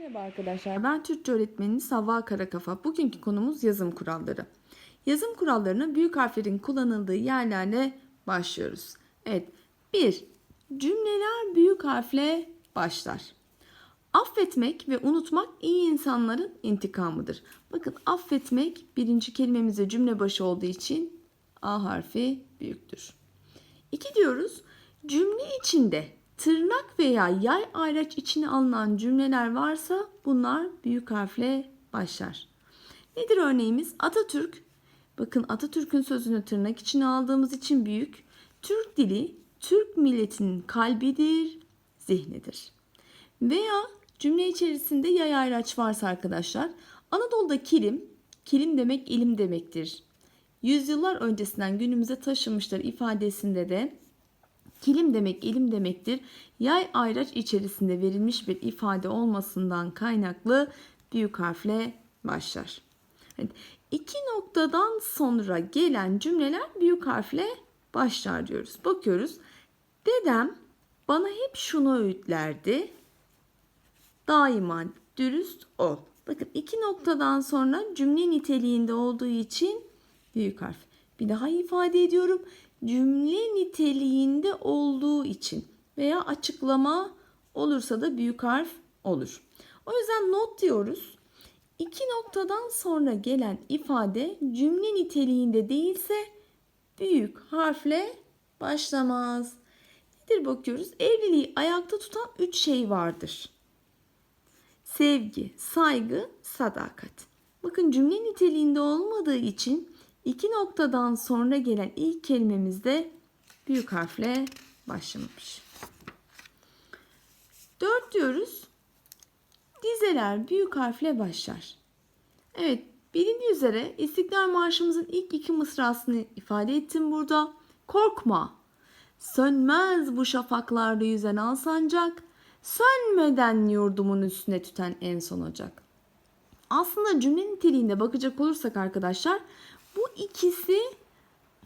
Merhaba arkadaşlar. Ben Türkçe öğretmeniniz Havva Karakafa. Bugünkü konumuz yazım kuralları. Yazım kurallarını büyük harflerin kullanıldığı yerlerle başlıyoruz. Evet. 1. Cümleler büyük harfle başlar. Affetmek ve unutmak iyi insanların intikamıdır. Bakın affetmek birinci kelimemizde cümle başı olduğu için A harfi büyüktür. 2 diyoruz. Cümle içinde tırnak veya yay ayraç içine alınan cümleler varsa bunlar büyük harfle başlar. Nedir örneğimiz? Atatürk. Bakın Atatürk'ün sözünü tırnak içine aldığımız için büyük. Türk dili Türk milletinin kalbidir, zihnidir. Veya cümle içerisinde yay ayraç varsa arkadaşlar Anadolu'da kilim, kilim demek ilim demektir. Yüzyıllar öncesinden günümüze taşımışlar ifadesinde de kilim demek ilim demektir. Yay ayraç içerisinde verilmiş bir ifade olmasından kaynaklı büyük harfle başlar. İki noktadan sonra gelen cümleler büyük harfle başlar diyoruz. Bakıyoruz. Dedem bana hep şunu öğütlerdi. Daima dürüst ol. Bakın iki noktadan sonra cümle niteliğinde olduğu için büyük harf. Bir daha ifade ediyorum. Cümle niteliğinde olduğu için veya açıklama olursa da büyük harf olur. O yüzden not diyoruz. İki noktadan sonra gelen ifade cümle niteliğinde değilse büyük harfle başlamaz. Nedir bakıyoruz? Evliliği ayakta tutan üç şey vardır. Sevgi, saygı, sadakat. Bakın cümle niteliğinde olmadığı için iki noktadan sonra gelen ilk kelimemizde büyük harfle başlamamış. 4 diyoruz. Dizeler büyük harfle başlar. Evet, bilindiği üzere İstiklal Marşımızın ilk iki mısrasını ifade ettim burada. Korkma, sönmez bu şafaklarda yüzen al sancak, sönmeden yurdumun üstüne tüten en son ocak. Aslında cümle niteliğinde bakacak olursak arkadaşlar bu ikisi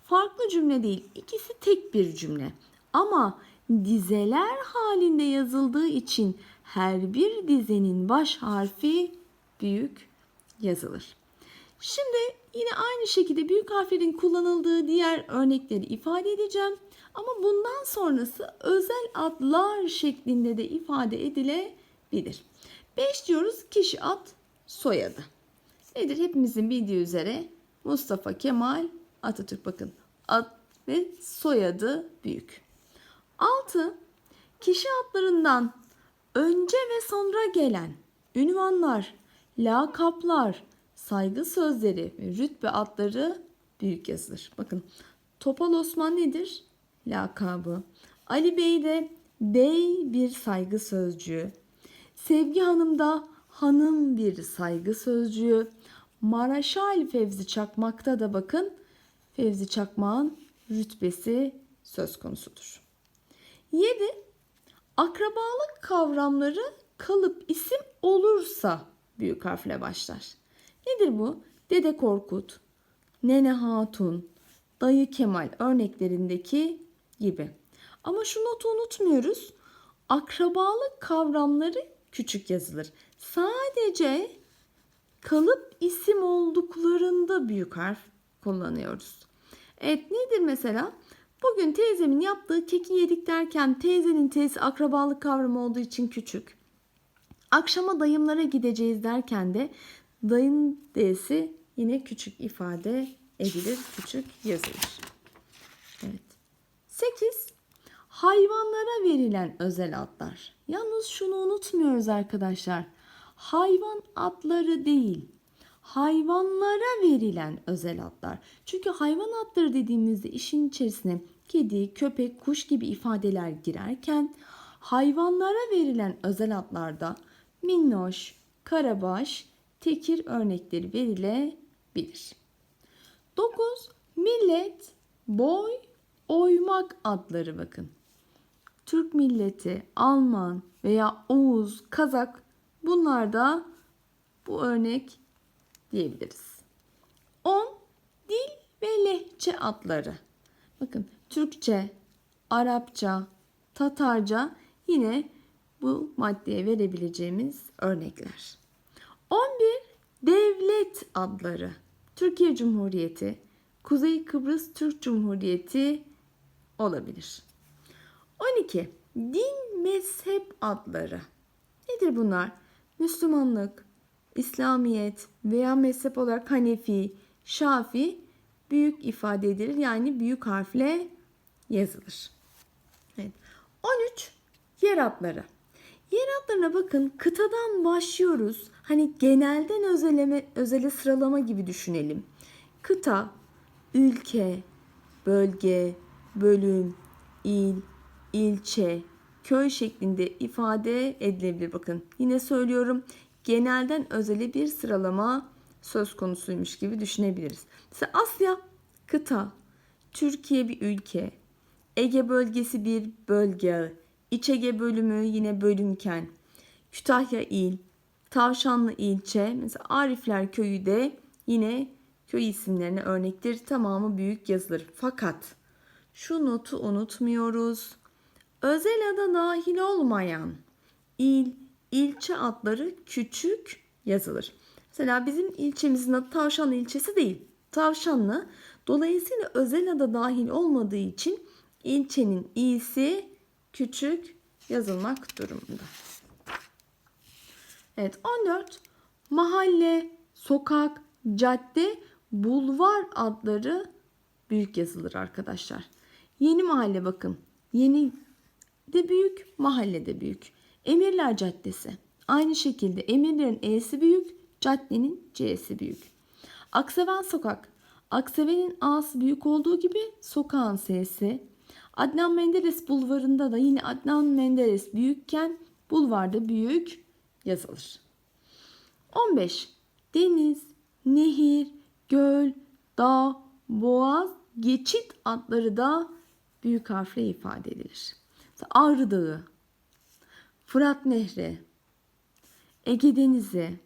farklı cümle değil. İkisi tek bir cümle. Ama dizeler halinde yazıldığı için her bir dizenin baş harfi büyük yazılır. Şimdi yine aynı şekilde büyük harflerin kullanıldığı diğer örnekleri ifade edeceğim. Ama bundan sonrası özel adlar şeklinde de ifade edilebilir. 5 diyoruz kişi ad soyadı. Nedir? Hepimizin bildiği üzere Mustafa Kemal Atatürk bakın ad ve soyadı büyük. 6. Kişi adlarından önce ve sonra gelen ünvanlar, lakaplar, saygı sözleri ve rütbe adları büyük yazılır. Bakın Topal Osman nedir? Lakabı. Ali Bey de bey bir saygı sözcüğü. Sevgi Hanım da hanım bir saygı sözcüğü. Maraşal Fevzi Çakmak'ta da bakın Fevzi Çakmak'ın rütbesi söz konusudur. 7. Akrabalık kavramları kalıp isim olursa büyük harfle başlar. Nedir bu? Dede Korkut, Nene Hatun, Dayı Kemal örneklerindeki gibi. Ama şu notu unutmuyoruz. Akrabalık kavramları küçük yazılır. Sadece kalıp isim olduklarında büyük harf kullanıyoruz. Evet nedir mesela? Bugün teyzemin yaptığı keki yedik derken teyzenin teyzesi akrabalık kavramı olduğu için küçük. Akşama dayımlara gideceğiz derken de dayın d'si yine küçük ifade edilir, küçük yazılır. Evet. 8. Hayvanlara verilen özel adlar. Yalnız şunu unutmuyoruz arkadaşlar. Hayvan adları değil, hayvanlara verilen özel adlar. Çünkü hayvan adları dediğimizde işin içerisine kedi, köpek, kuş gibi ifadeler girerken hayvanlara verilen özel adlarda minnoş, karabaş, tekir örnekleri verilebilir. 9. Millet, boy, oymak adları bakın. Türk milleti, Alman veya Oğuz, Kazak bunlar da bu örnek diyebiliriz. 10. Dil ve lehçe adları. Bakın Türkçe, Arapça, Tatarca yine bu maddeye verebileceğimiz örnekler. 11 devlet adları. Türkiye Cumhuriyeti, Kuzey Kıbrıs Türk Cumhuriyeti olabilir. 12 din mezhep adları. Nedir bunlar? Müslümanlık, İslamiyet veya mezhep olarak Hanefi, Şafi büyük ifade edilir. Yani büyük harfle yazılır. Evet. 13 yer adları. Yer adlarına bakın kıtadan başlıyoruz. Hani genelden özeleme, özele sıralama gibi düşünelim. Kıta, ülke, bölge, bölüm, il, ilçe, köy şeklinde ifade edilebilir. Bakın yine söylüyorum genelden özele bir sıralama söz konusuymuş gibi düşünebiliriz. Mesela Asya kıta, Türkiye bir ülke, Ege bölgesi bir bölge, İç Ege bölümü yine bölümken, Kütahya il, Tavşanlı ilçe, mesela Arifler köyü de yine köy isimlerine örnektir. Tamamı büyük yazılır. Fakat şu notu unutmuyoruz. Özel ada dahil olmayan il, ilçe adları küçük yazılır. Mesela bizim ilçemizin adı Tavşanlı ilçesi değil. Tavşanlı. Dolayısıyla özel ada dahil olmadığı için ilçenin i'si küçük yazılmak durumunda. Evet 14 mahalle, sokak, cadde, bulvar adları büyük yazılır arkadaşlar. Yeni mahalle bakın. Yeni de büyük, mahalle de büyük. Emirler Caddesi. Aynı şekilde emirlerin E'si büyük, caddenin C'si büyük. Akseven Sokak. Akseven'in A'sı büyük olduğu gibi sokağın S'si. Adnan Menderes bulvarında da yine Adnan Menderes büyükken bulvarda büyük yazılır. 15. Deniz, nehir, göl, dağ, boğaz, geçit adları da büyük harfle ifade edilir. Ağrı Dağı, Fırat Nehri, Ege Denizi,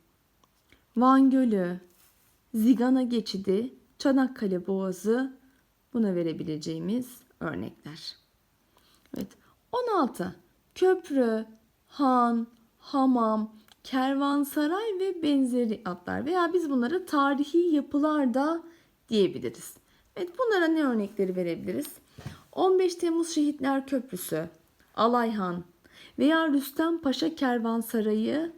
Van Gölü, Zigana Geçidi, Çanakkale Boğazı buna verebileceğimiz örnekler. Evet. 16. Köprü, han, hamam, kervansaray ve benzeri adlar veya biz bunlara tarihi yapılar da diyebiliriz. Evet bunlara ne örnekleri verebiliriz? 15 Temmuz Şehitler Köprüsü, Alayhan veya Rüstem Paşa Kervansarayı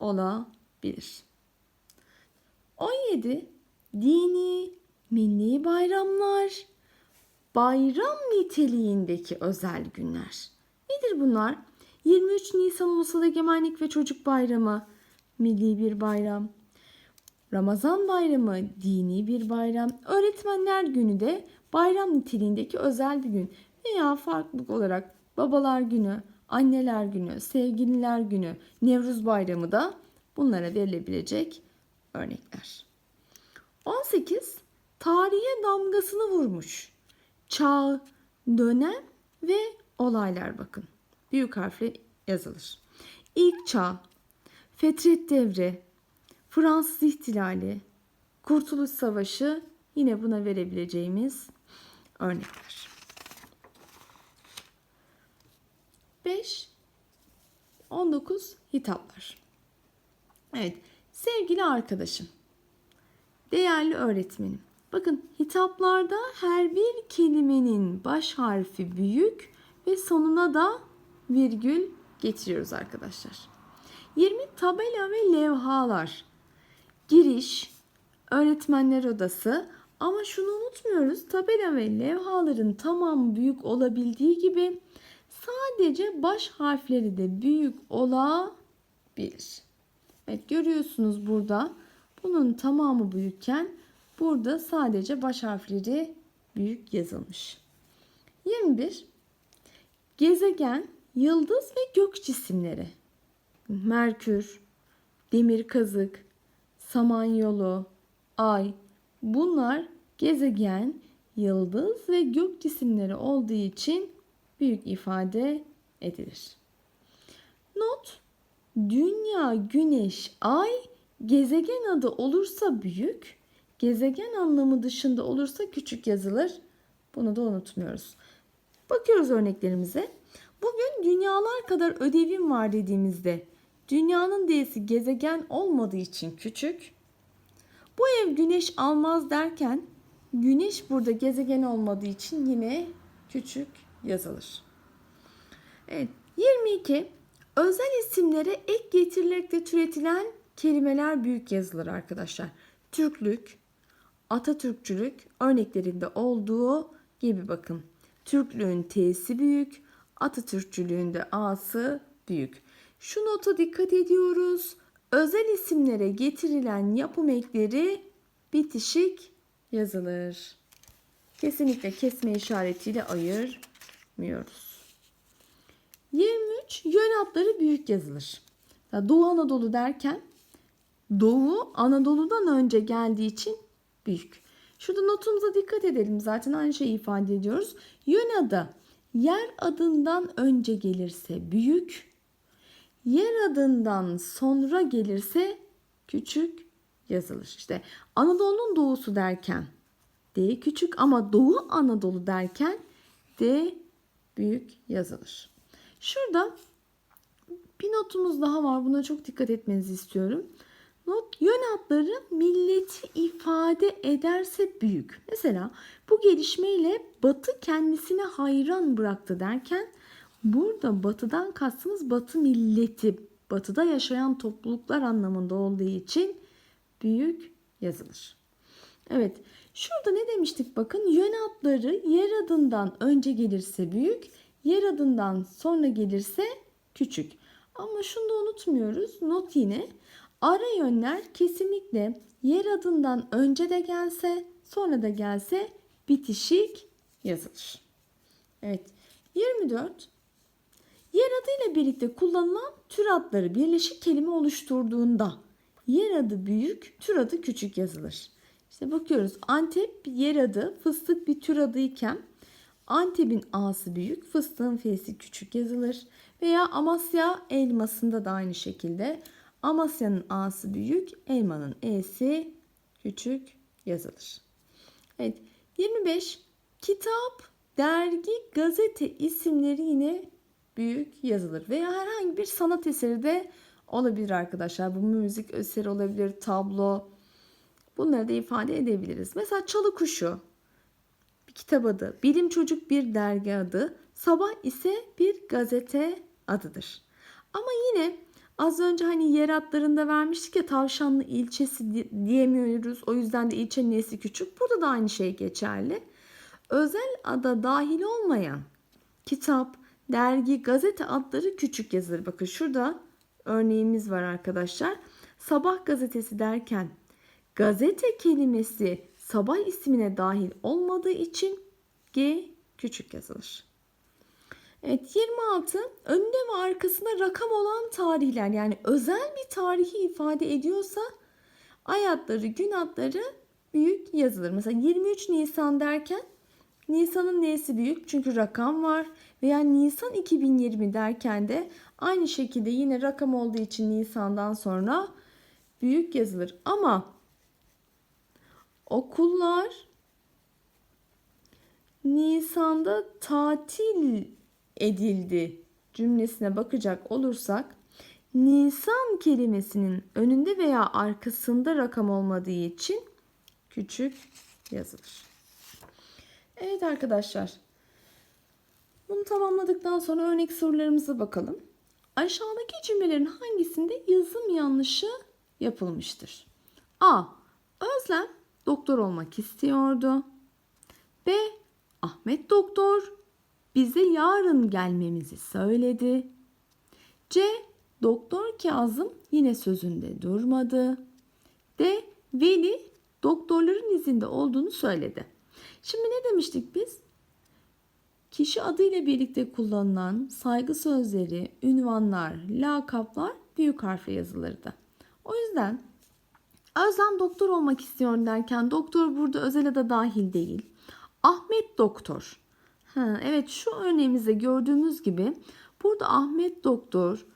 olabilir. 17 dini, milli bayramlar, bayram niteliğindeki özel günler. Nedir bunlar? 23 Nisan Ulusal Egemenlik ve Çocuk Bayramı, milli bir bayram. Ramazan Bayramı, dini bir bayram. Öğretmenler Günü de bayram niteliğindeki özel bir gün. Veya farklı olarak Babalar Günü, Anneler Günü, Sevgililer Günü, Nevruz Bayramı da bunlara verilebilecek örnekler. 18 tarihe damgasını vurmuş. Çağ, dönem ve olaylar bakın. Büyük harfle yazılır. İlk çağ, Fetret Devri, Fransız İhtilali, Kurtuluş Savaşı yine buna verebileceğimiz örnekler. 5 19 hitaplar. Evet, sevgili arkadaşım. Değerli öğretmenim. Bakın hitaplarda her bir kelimenin baş harfi büyük ve sonuna da virgül getiriyoruz arkadaşlar. 20 tabela ve levhalar. Giriş, öğretmenler odası ama şunu unutmuyoruz. Tabela ve levhaların tamamı büyük olabildiği gibi sadece baş harfleri de büyük olabilir. Evet görüyorsunuz burada bunun tamamı büyükken burada sadece baş harfleri büyük yazılmış. 21. Gezegen, yıldız ve gök cisimleri. Merkür, demir kazık, samanyolu, ay bunlar gezegen, yıldız ve gök cisimleri olduğu için büyük ifade edilir. Not Dünya, Güneş, Ay gezegen adı olursa büyük, gezegen anlamı dışında olursa küçük yazılır. Bunu da unutmuyoruz. Bakıyoruz örneklerimize. Bugün dünyalar kadar ödevim var dediğimizde dünyanın D'si gezegen olmadığı için küçük. Bu ev güneş almaz derken güneş burada gezegen olmadığı için yine küçük yazılır. Evet 22 özel isimlere ek getirilerek de türetilen kelimeler büyük yazılır arkadaşlar. Türklük, Atatürkçülük örneklerinde olduğu gibi bakın. Türklüğün T'si büyük, Atatürkçülüğün de A'sı büyük. Şu nota dikkat ediyoruz. Özel isimlere getirilen yapım ekleri bitişik yazılır. Kesinlikle kesme işaretiyle ayırmıyoruz. 23 yön hatları büyük yazılır. Ya Doğu Anadolu derken Doğu Anadolu'dan önce geldiği için büyük. Şurada notumuza dikkat edelim. Zaten aynı şeyi ifade ediyoruz. Yön adı yer adından önce gelirse büyük, yer adından sonra gelirse küçük yazılır. İşte Anadolu'nun doğusu derken D küçük ama Doğu Anadolu derken D büyük yazılır. Şurada bir notumuz daha var. Buna çok dikkat etmenizi istiyorum. Not yön hatları milleti ifade ederse büyük. Mesela bu gelişmeyle Batı kendisine hayran bıraktı derken burada Batı'dan kastımız Batı milleti, Batı'da yaşayan topluluklar anlamında olduğu için büyük yazılır. Evet, şurada ne demiştik bakın yön hatları yer adından önce gelirse büyük, yer adından sonra gelirse küçük. Ama şunu da unutmuyoruz. Not yine Ara yönler kesinlikle yer adından önce de gelse sonra da gelse bitişik yazılır. Evet 24 yer adıyla birlikte kullanılan tür adları birleşik kelime oluşturduğunda yer adı büyük tür adı küçük yazılır. İşte bakıyoruz Antep yer adı fıstık bir tür adı iken Antep'in A'sı büyük fıstığın F'si küçük yazılır. Veya Amasya elmasında da aynı şekilde Amasya'nın A'sı büyük, elmanın E'si küçük yazılır. Evet, 25 kitap, dergi, gazete isimleri yine büyük yazılır veya herhangi bir sanat eseri de olabilir arkadaşlar. Bu müzik eseri olabilir, tablo. Bunları da ifade edebiliriz. Mesela Çalı Kuşu bir kitap adı, Bilim Çocuk bir dergi adı, Sabah ise bir gazete adıdır. Ama yine Az önce hani yer adlarında vermiştik ya tavşanlı ilçesi diyemiyoruz. O yüzden de ilçenin nesi küçük. Burada da aynı şey geçerli. Özel ada dahil olmayan kitap, dergi, gazete adları küçük yazılır. Bakın şurada örneğimiz var arkadaşlar. Sabah gazetesi derken gazete kelimesi sabah ismine dahil olmadığı için G küçük yazılır. Evet 26 önünde ve arkasında rakam olan tarihler yani özel bir tarihi ifade ediyorsa ay adları gün adları büyük yazılır. Mesela 23 Nisan derken Nisan'ın nesi büyük çünkü rakam var veya Nisan 2020 derken de aynı şekilde yine rakam olduğu için Nisan'dan sonra büyük yazılır. Ama okullar Nisan'da tatil edildi cümlesine bakacak olursak Nisan kelimesinin önünde veya arkasında rakam olmadığı için küçük yazılır. Evet arkadaşlar. Bunu tamamladıktan sonra örnek sorularımıza bakalım. Aşağıdaki cümlelerin hangisinde yazım yanlışı yapılmıştır? A. Özlem doktor olmak istiyordu. B. Ahmet doktor bize yarın gelmemizi söyledi. C. Doktor Kazım yine sözünde durmadı. D. Veli doktorların izinde olduğunu söyledi. Şimdi ne demiştik biz? Kişi adıyla birlikte kullanılan saygı sözleri, ünvanlar, lakaplar büyük harfle yazılırdı. O yüzden Özlem doktor olmak istiyor derken doktor burada özel ada dahil değil. Ahmet doktor Ha, evet şu örneğimizde gördüğümüz gibi burada Ahmet Doktor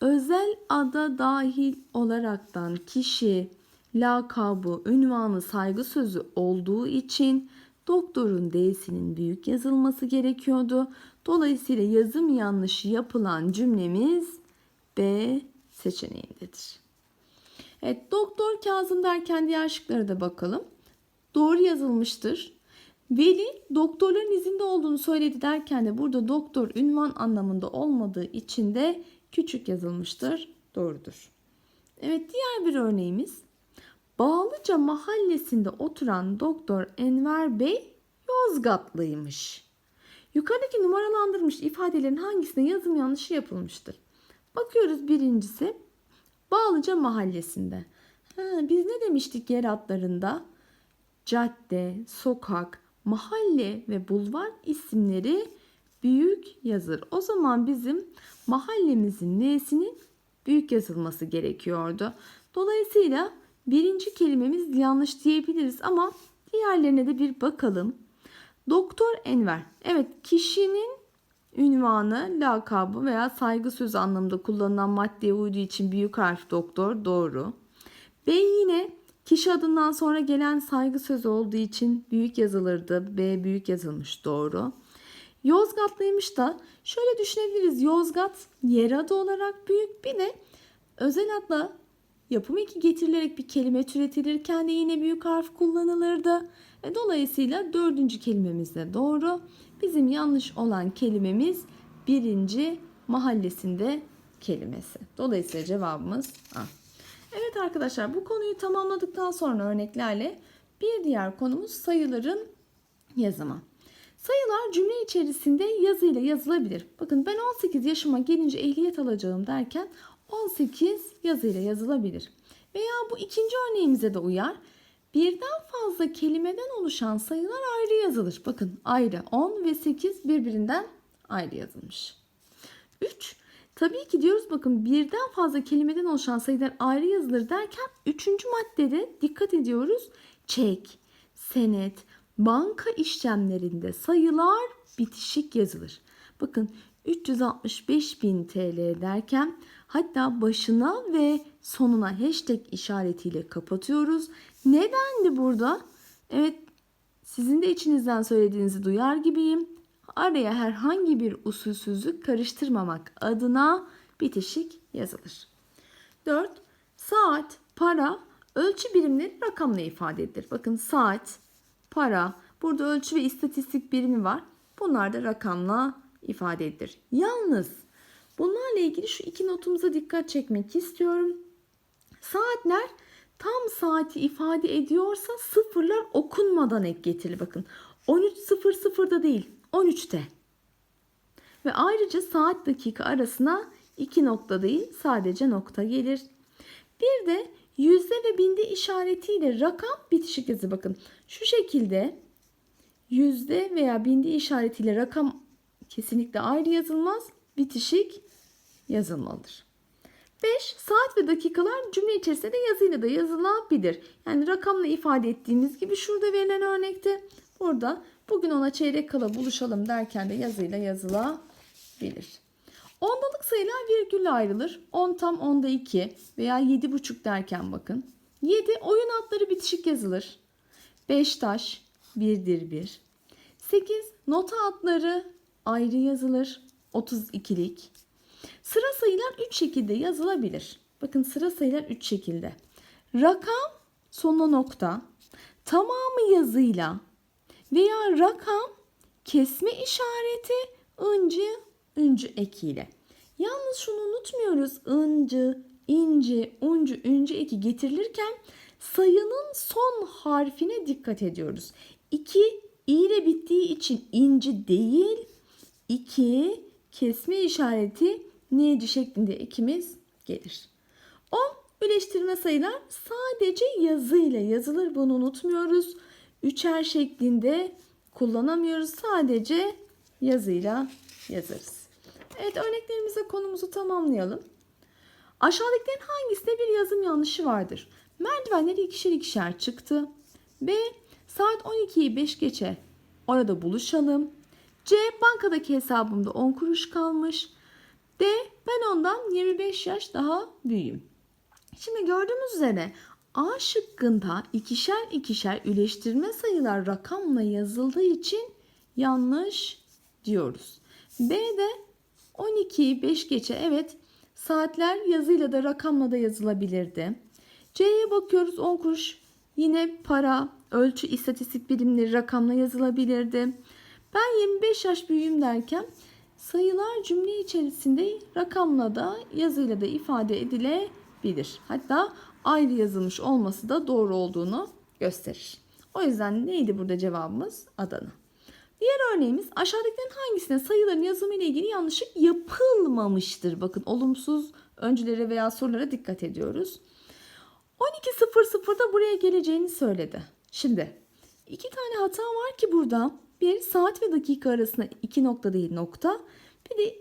özel ada dahil olaraktan kişi, lakabı, ünvanı, saygı sözü olduğu için doktorun D'sinin büyük yazılması gerekiyordu. Dolayısıyla yazım yanlışı yapılan cümlemiz B seçeneğindedir. Evet doktor Kazım derken diğer şıklara da bakalım. Doğru yazılmıştır. Veli doktorların izinde olduğunu söyledi derken de burada doktor ünvan anlamında olmadığı için de küçük yazılmıştır. Doğrudur. Evet diğer bir örneğimiz. Bağlıca mahallesinde oturan doktor Enver Bey Yozgatlıymış. Yukarıdaki numaralandırılmış ifadelerin hangisine yazım yanlışı yapılmıştır? Bakıyoruz birincisi Bağlıca mahallesinde. Ha, biz ne demiştik yer adlarında? Cadde, sokak, mahalle ve bulvar isimleri büyük yazır. O zaman bizim mahallemizin n'sinin büyük yazılması gerekiyordu. Dolayısıyla birinci kelimemiz yanlış diyebiliriz ama diğerlerine de bir bakalım. Doktor Enver. Evet kişinin ünvanı, lakabı veya saygı sözü anlamında kullanılan maddeye uyduğu için büyük harf doktor doğru. B yine kişi adından sonra gelen saygı sözü olduğu için büyük yazılırdı. B büyük yazılmış doğru. Yozgatlıymış da şöyle düşünebiliriz. Yozgat yer adı olarak büyük bir de özel adla yapım eki getirilerek bir kelime türetilirken de yine büyük harf kullanılırdı. E, dolayısıyla dördüncü kelimemiz de doğru. Bizim yanlış olan kelimemiz birinci mahallesinde kelimesi. Dolayısıyla cevabımız A. Evet arkadaşlar bu konuyu tamamladıktan sonra örneklerle bir diğer konumuz sayıların yazımı. Sayılar cümle içerisinde yazıyla yazılabilir. Bakın ben 18 yaşıma gelince ehliyet alacağım derken 18 yazıyla yazılabilir. Veya bu ikinci örneğimize de uyar. Birden fazla kelimeden oluşan sayılar ayrı yazılır. Bakın ayrı 10 ve 8 birbirinden ayrı yazılmış. 3. Tabii ki diyoruz bakın birden fazla kelimeden oluşan sayılar ayrı yazılır derken üçüncü maddede dikkat ediyoruz. Çek, senet, banka işlemlerinde sayılar bitişik yazılır. Bakın 365 bin TL derken hatta başına ve sonuna hashtag işaretiyle kapatıyoruz. Nedendi burada? Evet sizin de içinizden söylediğinizi duyar gibiyim. Araya herhangi bir usulsüzlük karıştırmamak adına bitişik yazılır. 4. Saat, para, ölçü birimleri rakamla ifade edilir. Bakın saat, para, burada ölçü ve istatistik birimi var. Bunlar da rakamla ifade edilir. Yalnız bunlarla ilgili şu iki notumuza dikkat çekmek istiyorum. Saatler tam saati ifade ediyorsa sıfırlar okunmadan ek getirilir. Bakın 13.00'da değil 13'te. Ve ayrıca saat dakika arasına iki nokta değil sadece nokta gelir. Bir de yüzde ve binde işaretiyle rakam bitişik yazı bakın. Şu şekilde yüzde veya binde işaretiyle rakam kesinlikle ayrı yazılmaz. Bitişik yazılmalıdır. 5. Saat ve dakikalar cümle içerisinde de yazıyla da yazılabilir. Yani rakamla ifade ettiğimiz gibi şurada verilen örnekte burada bugün ona çeyrek kala buluşalım derken de yazıyla yazılabilir. Ondalık sayılar virgülle ayrılır. 10 tam onda 2 veya 7,5 derken bakın. 7 oyun adları bitişik yazılır. 5 taş 1'dir 1. 8 nota adları ayrı yazılır. 32'lik. Sıra sayılar 3 şekilde yazılabilir. Bakın sıra sayılar 3 şekilde. Rakam sonuna nokta, tamamı yazıyla veya rakam kesme işareti ıncı üncü ekiyle. Yalnız şunu unutmuyoruz. ıncı, inci, uncu, üncü eki getirilirken sayının son harfine dikkat ediyoruz. 2 i ile bittiği için inci değil, 2 kesme işareti neyci şeklinde ekimiz gelir. 10 birleştirme sayılar sadece yazıyla yazılır. Bunu unutmuyoruz. Üçer şeklinde kullanamıyoruz. Sadece yazıyla yazarız. Evet örneklerimize konumuzu tamamlayalım. Aşağıdakilerin hangisinde bir yazım yanlışı vardır? Merdivenleri ikişer ikişer çıktı. B. Saat 12'yi 5 geçe orada buluşalım. C. Bankadaki hesabımda 10 kuruş kalmış. D. Ben ondan 25 yaş daha büyüğüm. Şimdi gördüğümüz üzere A şıkkında ikişer ikişer üleştirme sayılar rakamla yazıldığı için yanlış diyoruz. B'de 12'yi 5 geçe evet saatler yazıyla da rakamla da yazılabilirdi. C'ye bakıyoruz 10 kuruş yine para, ölçü, istatistik birimleri rakamla yazılabilirdi. Ben 25 yaş büyüğüm derken sayılar cümle içerisinde rakamla da yazıyla da ifade edilebilir. Hatta ayrı yazılmış olması da doğru olduğunu gösterir. O yüzden neydi burada cevabımız? Adana. Diğer örneğimiz aşağıdakilerin hangisine sayıların yazımı ile ilgili yanlışlık yapılmamıştır? Bakın olumsuz öncülere veya sorulara dikkat ediyoruz. 12.00'da buraya geleceğini söyledi. Şimdi iki tane hata var ki burada. Bir saat ve dakika arasında iki nokta değil nokta. Bir de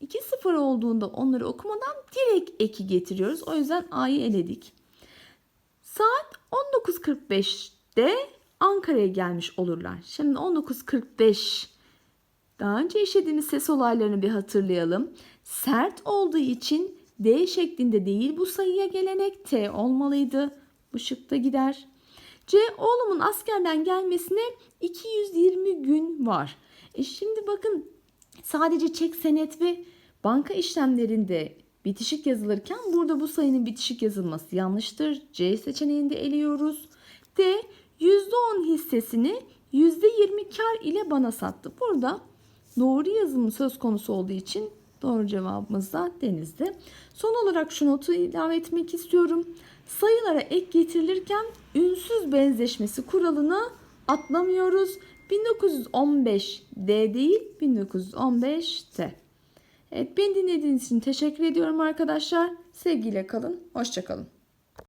2 sıfır olduğunda onları okumadan direkt eki getiriyoruz. O yüzden A'yı eledik. Saat 19.45'te Ankara'ya gelmiş olurlar. Şimdi 19.45 daha önce işlediğimiz ses olaylarını bir hatırlayalım. Sert olduğu için D şeklinde değil bu sayıya gelenek T olmalıydı. Bu şıkta gider. C oğlumun askerden gelmesine 220 gün var. E şimdi bakın sadece çek senet ve banka işlemlerinde bitişik yazılırken burada bu sayının bitişik yazılması yanlıştır. C seçeneğini de eliyoruz. D %10 hissesini %20 kar ile bana sattı. Burada doğru yazımı söz konusu olduğu için doğru cevabımız da denizde. Son olarak şu notu ilave etmek istiyorum. Sayılara ek getirilirken ünsüz benzeşmesi kuralını atlamıyoruz. 1915 D değil 1915 T. Evet beni dinlediğiniz için teşekkür ediyorum arkadaşlar. Sevgiyle kalın. Hoşçakalın.